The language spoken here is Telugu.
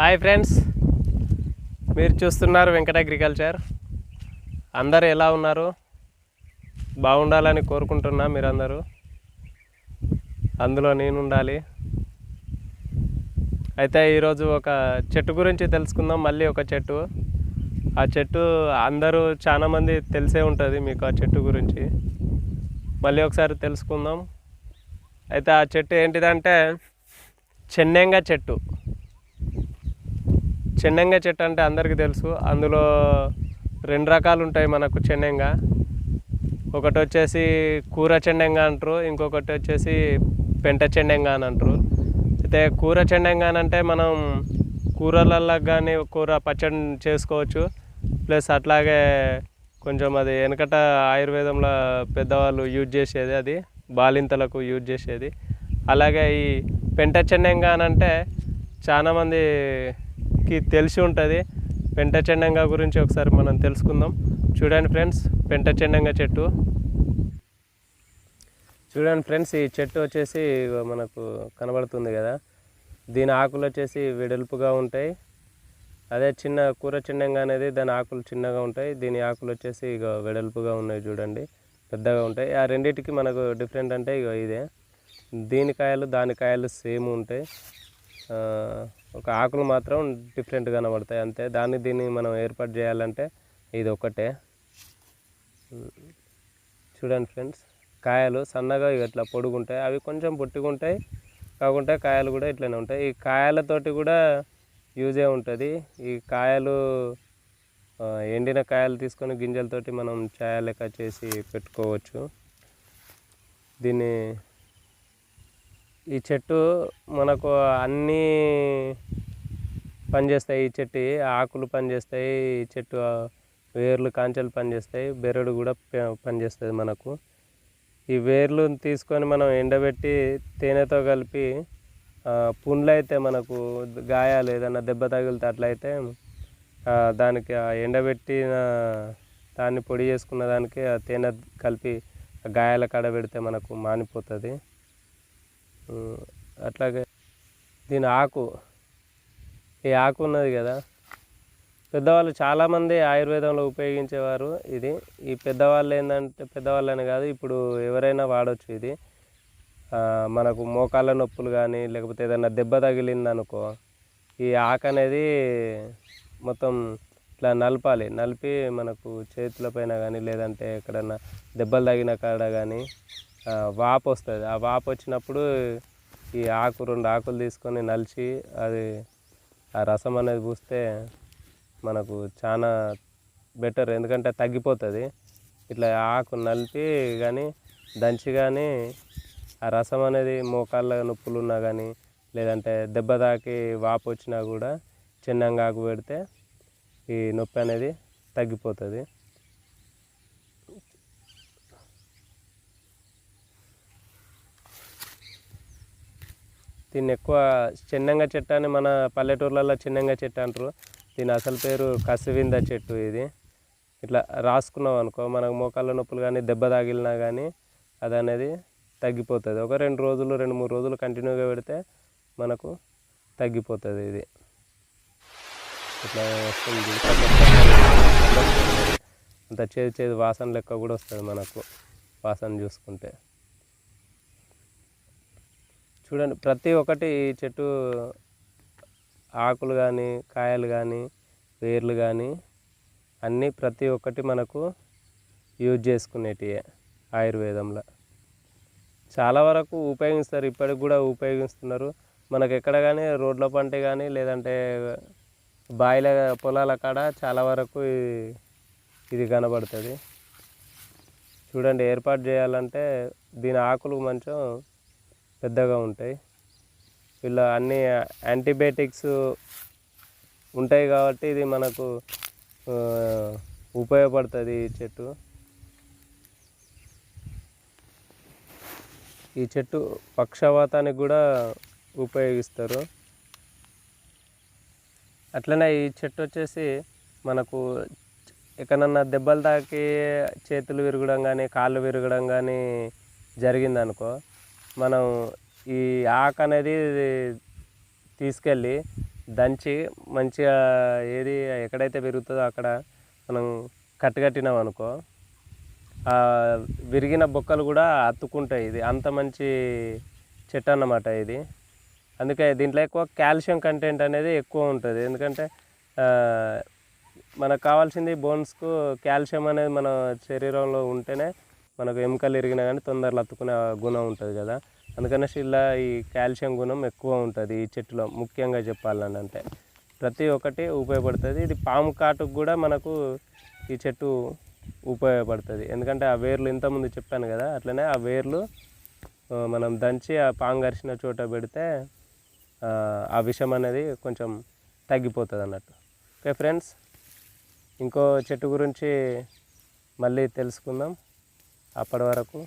Hi friends. మీరు చూస్తున్నారు వెంకట అగ్రికల్చర్. అందరు ఎలా ఉన్నారు? బాగుండాలని కోరుకుంటున్నా మీరందరూ. అందులో నేను ఉండాలి. అయితే ఈరోజు ఒక చెట్టు గురించి తెలుసుకుందాం. మళ్ళీ ఒక చెట్టు. ఆ చెట్టు అందరూ చాలామంది తెలిసే ఉంటుంది మీకు ఆ చెట్టు గురించి. మళ్ళీ ఒకసారి తెలుసుకుందాం. అయితే ఆ చెట్టు ఏంటిదంటే చెన్నెంగ చెట్టు. చెన్నెంగ చెట్టు అంటే అందరికీ తెలుసు. అందులో రెండు రకాలు ఉంటాయి మనకు చెన్నెంగ. ఒకటి వచ్చేసి కూర చెన్నెంగ అంటారు. ఇంకొకటి వచ్చేసి పెంట చెన్నెంగ అని అంటారు. అయితే కూర చెన్నెంగ అని అంటే మనం కూరలలో కానీ కూర పచ్చడి చేసుకోవచ్చు. ప్లస్ అట్లాగే కొంచెం అది వెనకట ఆయుర్వేదంలో పెద్దవాళ్ళు యూజ్ చేసేది అది. బాలింతలకు యూజ్ చేసేది. అలాగే ఈ పెంట చెన్నెంగ అని అంటే చాలామందికి తెలిసి ఉంటుంది. పెంట చెండంగా గురించి ఒకసారి మనం తెలుసుకుందాం. చూడండి ఫ్రెండ్స్ పెంట చెండంగా చెట్టు. చూడండి ఫ్రెండ్స్ ఈ చెట్టు వచ్చేసి మనకు కనబడుతుంది కదా. దీని ఆకులు వచ్చేసి వెడల్పుగా ఉంటాయి. అదే చిన్న కూర చిన్నంగా అనేది దాని ఆకులు చిన్నగా ఉంటాయి. దీని ఆకులు వచ్చేసి ఇక వెడల్పుగా ఉన్నాయి చూడండి. పెద్దగా ఉంటాయి. ఆ రెండింటికి మనకు డిఫరెంట్ అంటే ఇక ఇదే. దీని కాయలు దాని కాయలు సేమ్ ఉంటాయి. ఒక ఆకులు మాత్రం డిఫరెంట్ కనబడతాయి. అంతే. దాన్ని దీన్ని మనం ఏర్పాటు చేయాలంటే ఇది ఒకటే చూడండి ఫ్రెండ్స్. కాయలు సన్నగా ఇట్లా పొడుగుంటాయి? అవి కొంచెం పొట్టిగుంటాయి కాకుంటే కాయలు కూడా ఇట్లనే ఉంటాయి. ఈ కాయలతోటి కూడా యూజే ఉంటుంది. ఈ కాయలు ఎండిన కాయలు తీసుకొని గింజలతోటి మనం ఛాయ లెక్క చేసి పెట్టుకోవచ్చు. దీన్ని ఈ చెట్టు మనకు అన్నీ పనిచేస్తాయి. ఈ చెట్టు ఆకులు పనిచేస్తాయి. ఈ చెట్టు వేర్లు కాంచెలు పనిచేస్తాయి. బెరడు కూడా ప- పనిచేస్తుంది మనకు. ఈ వేర్లు తీసుకొని మనం ఎండబెట్టి తేనెతో కలిపి పుండ్లు అయితే మనకు గాయాలు ఏదైనా దెబ్బ తగిలితే అట్లయితే దానికి ఆ ఎండబెట్టిన దాన్ని పొడి చేసుకున్న దానికి ఆ తేనె కలిపి ఆ గాయాల కాడ పెడితే మనకు మానిపోతుంది. అట్లాగే దీని ఆకు ఈ ఆకు ఉన్నది కదా. పెద్దవాళ్ళు చాలామంది ఆయుర్వేదంలో ఉపయోగించేవారు ఇది. ఈ పెద్దవాళ్ళు ఏంటంటే పెద్దవాళ్ళని కాదు ఇప్పుడు ఎవరైనా వాడవచ్చు ఇది. మనకు మోకాళ్ళ నొప్పులు కానీ లేకపోతే ఏదైనా దెబ్బ తగిలింది అనుకో ఈ ఆకు అనేది మొత్తం ఇట్లా నలపాలి. నలిపి మనకు చేతుల పైన కానీ లేదంటే ఎక్కడన్నా దెబ్బలు తగిన కాడ కానీ వాపు వస్తుంది. ఆ వాపు వచ్చినప్పుడు ఈ ఆకు రెండు ఆకులు తీసుకొని నలిచి అది ఆ రసం అనేది పూస్తే మనకు చాలా బెటర్. ఎందుకంటే తగ్గిపోతుంది. ఇట్లా ఆకు నలిపి కానీ దంచి కానీ ఆ రసం అనేది మోకాళ్ళ నొప్పులు ఉన్నా కానీ లేదంటే దెబ్బ తాకి వాపు వచ్చినా కూడా చిన్నంగా ఆకు పెడితే ఈ నొప్పి అనేది తగ్గిపోతుంది. దీన్ని ఎక్కువ చిన్నంగా చెట్టు అని మన పల్లెటూర్లలో చిన్నంగా చెట్టు అంటారు. దీని అసలు పేరు కసివింద చెట్టు ఇది. ఇట్లా రాసుకున్నాం అనుకో మనకు మోకాళ్ళ నొప్పులు కానీ దెబ్బ తగిలినా కానీ అది అనేది తగ్గిపోతుంది. ఒక రెండు రోజులు రెండు మూడు రోజులు కంటిన్యూగా పెడితే మనకు తగ్గిపోతుంది ఇది. ఇట్లా వస్తుంది. అంత చేదు చేదు వాసన లెక్క కూడా వస్తుంది మనకు వాసన చూసుకుంటే. చూడండి ప్రతి ఒక్కటి ఈ చెట్టు ఆకులు కానీ కాయలు కానీ వేర్లు కానీ అన్నీ ప్రతి ఒక్కటి మనకు యూజ్ చేసుకునేటివే ఆయుర్వేదంలో. చాలా వరకు ఉపయోగిస్తారు ఇప్పటికి కూడా ఉపయోగిస్తున్నారు. మనకు ఎక్కడ కానీ రోడ్ల పంట కానీ లేదంటే బాయిల పొలాల కాడ చాలా వరకు ఇది కనబడుతుంది. చూడండి ఏర్పాటు చేయాలంటే దీని ఆకులు మంచం పెద్దగా ఉంటాయి. ఇలా అన్ని యాంటీబయాటిక్స్ ఉంటాయి కాబట్టి ఇది మనకు ఉపయోగపడుతుంది ఈ చెట్టు. ఈ చెట్టు పక్షవాతానికి కూడా ఉపయోగిస్తారు. అట్లనే ఈ చెట్టు వచ్చేసి మనకు ఎక్కడన్నా దెబ్బలు తాకి చేతులు విరగడం కానీ కాళ్ళు విరగడం కానీ జరిగిందనుకో మనం ఈ ఆకు అనేది తీసుకెళ్ళి దంచి మంచిగా ఏది ఎక్కడైతే పెరుగుతుందో అక్కడ మనం కట్టుకట్టినాం అనుకో విరిగిన బొక్కలు కూడా అత్తుకుంటాయి ఇది అంత మంచి చెట్టు అన్నమాట ఇది. అందుకే దీంట్లో ఎక్కువ కాల్షియం కంటెంట్ అనేది ఎక్కువ ఉంటుంది. ఎందుకంటే మనకు కావాల్సింది బోన్స్కు కాల్షియం అనేది మన శరీరంలో ఉంటేనే మనకు ఎముకలు ఇరిగినా కానీ తొందరలో అత్తుకునే గుణం ఉంటుంది కదా. అందుకనేసి ఇలా ఈ కాల్షియం గుణం ఎక్కువ ఉంటుంది ఈ చెట్టులో ముఖ్యంగా చెప్పాలని అంటే. ప్రతి ఒక్కటి ఉపయోగపడుతుంది. ఇది పాము కాటుకు కూడా మనకు ఈ చెట్టు ఉపయోగపడుతుంది. ఎందుకంటే ఆ వేర్లు ఇంతకుముందు చెప్పాను కదా అట్లనే ఆ వేర్లు మనం దంచి ఆ పాము కరిచిన చోట పెడితే ఆ, ఆ విషం అనేది కొంచెం తగ్గిపోతుంది అన్నట్టు. ఓకే ఫ్రెండ్స్ ఇంకో చెట్టు గురించి మళ్ళీ తెలుసుకుందాం. అప్పటి వరకు